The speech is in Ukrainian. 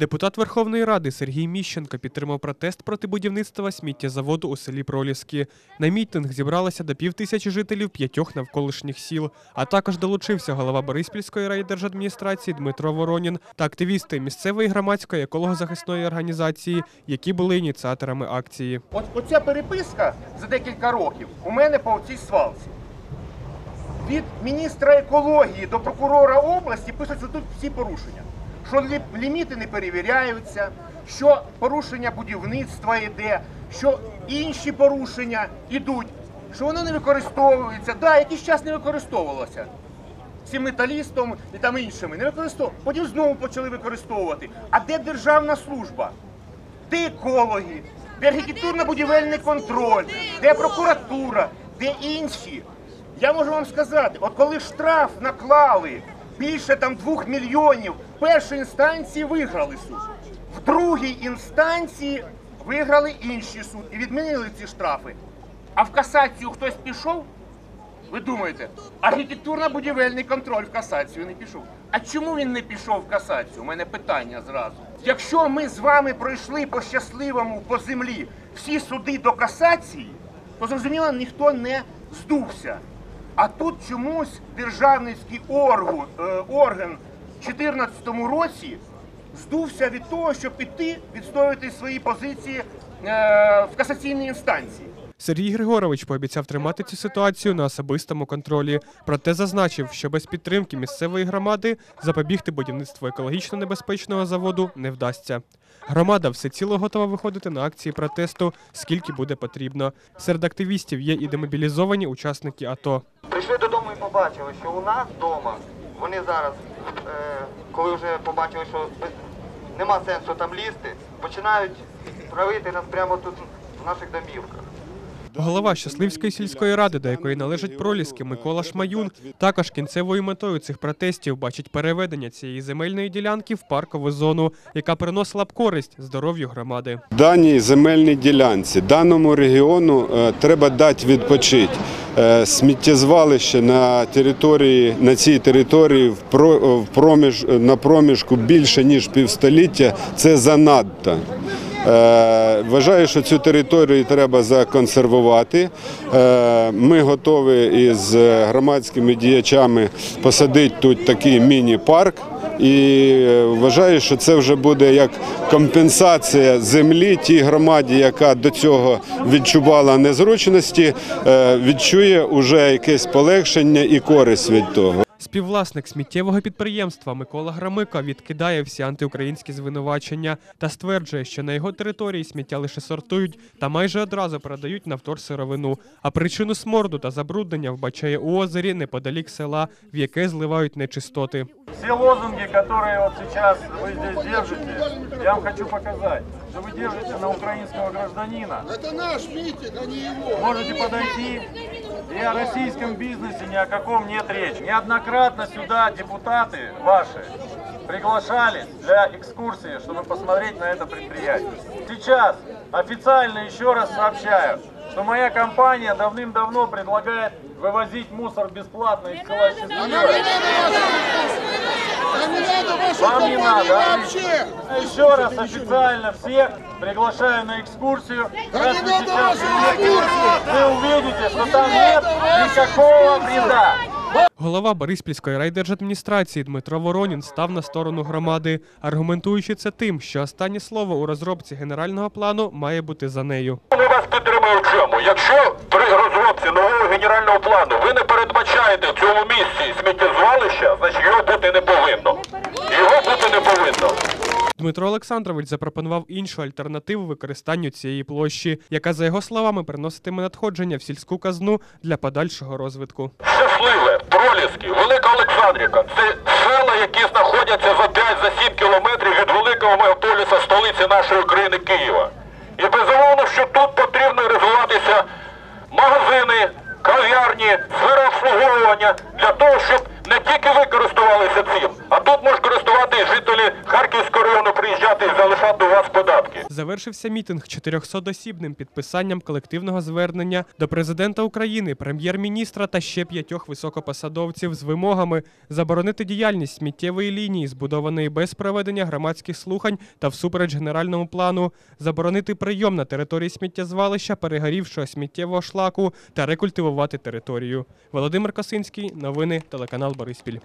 Депутат Верховної Ради Сергій Міщенко підтримав протест проти будівництва сміттєзаводу у селі Проліски. На мітинг зібралося до півтисячі жителів п'ятьох навколишніх сіл, а також долучився голова Бориспільської райдержадміністрації Дмитро Воронін та активісти місцевої громадської екологозахисної організації, які були ініціаторами акції. От оця переписка за декілька років у мене по цій свалці. Від міністра екології до прокурора області пишуть, тут всі порушення. Що ліміти не перевіряються, що порушення будівництва йде, що інші порушення йдуть, що воно не використовується. Да, якийсь час не використовувалося. Цим металістом і там іншими не використовували. Потім знову почали використовувати. А де державна служба? де екологи, де архітектурно-будівельний контроль, де прокуратура, де інші. Я можу вам сказати, от коли штраф наклали більше там двох мільйонів, першій інстанції виграли суд. В другій інстанції виграли інший суд і відмінили ці штрафи. А в касацію хтось пішов? Ви думаєте, архітектурно-будівельний контроль в касацію не пішов. А чому він не пішов в касацію? У мене питання зразу. Якщо ми з вами пройшли по щасливому по землі всі суди до касації, то зрозуміло, ніхто не здувся. А тут чомусь державницький орган, е, орган 2014 році здувся від того, щоб піти відстоювати свої позиції е, в касаційній інстанції. Сергій Григорович пообіцяв тримати цю ситуацію на особистому контролі. Проте зазначив, що без підтримки місцевої громади запобігти будівництву екологічно небезпечного заводу не вдасться. Громада всеціло готова виходити на акції протесту, скільки буде потрібно. Серед активістів є і демобілізовані учасники АТО. Прийшли додому і побачили, що у нас вдома вони зараз, коли вже побачили, що нема сенсу там лізти, починають травити нас прямо тут в наших домівках. Голова Щасливської сільської ради, до якої належать проліски Микола Шмаюн, також кінцевою метою цих протестів бачить переведення цієї земельної ділянки в паркову зону, яка приносила б користь здоров'ю громади. Даній земельній ділянці, даному регіону е, треба дати відпочити. Е, Сміттєзвалище на території на цій території в про- в проміж на проміжку більше ніж півстоліття. Це занадто. Е, Вважаю, що цю територію треба законсервувати. Е, Ми готові із громадськими діячами посадити тут такий міні-парк. І е, вважаю, що це вже буде як компенсація землі тій громаді, яка до цього відчувала незручності, відчує уже якесь полегшення і користь від того. Співвласник сміттєвого підприємства Микола Грамика відкидає всі антиукраїнські звинувачення та стверджує, що на його території сміття лише сортують та майже одразу передають на вторсировину. А причину сморду та забруднення вбачає у озері неподалік села, в яке зливають нечистоти. Все лозунги, которые вот сейчас вы здесь держите, я вам хочу показать, что вы держите на украинского гражданина. Это наш митинг, а не его. Можете подойти, И о российском бизнесе ни о каком нет речи. Неоднократно сюда депутаты ваши приглашали для экскурсии, чтобы посмотреть на это предприятие. Сейчас официально еще раз сообщаю, что моя компания давным-давно предлагает вывозить мусор бесплатно из села Счастливое. Вам не компании надо, а? вообще. Еще раз официально всех приглашаю на экскурсию. Раз не вы надо сейчас вашей приедете, вы увидите, что там нет никакого вреда. Голова Бориспільської райдержадміністрації Дмитро Воронін став на сторону громади, аргументуючи це тим, що останнє слово у розробці генерального плану має бути за нею. Ми вас підтримуємо в чому? Якщо при розробці нового генерального плану ви не передбачаєте в цьому місці сміттєзвалища, значить його бути не повинно. Не повинно. Дмитро Олександрович запропонував іншу альтернативу використанню цієї площі, яка, за його словами, приноситиме надходження в сільську казну для подальшого розвитку. Щасливе, Проліски, Велика Олександрівка це села, які знаходяться за 5-7 кілометрів від великого мегаполіса столиці нашої країни Києва. І безумовно, що тут потрібно розвиватися магазини, кав'ярні, сфера обслуговування для того, щоб не тільки ви залишати податки. Завершився мітинг 400-осібним підписанням колективного звернення до президента України, прем'єр-міністра та ще п'ятьох високопосадовців з вимогами заборонити діяльність сміттєвої лінії, збудованої без проведення громадських слухань та всупереч генеральному плану, заборонити прийом на території сміттєзвалища перегорівшого сміттєвого шлаку та рекультивувати територію. Володимир Косинський, новини, телеканал Бориспіль.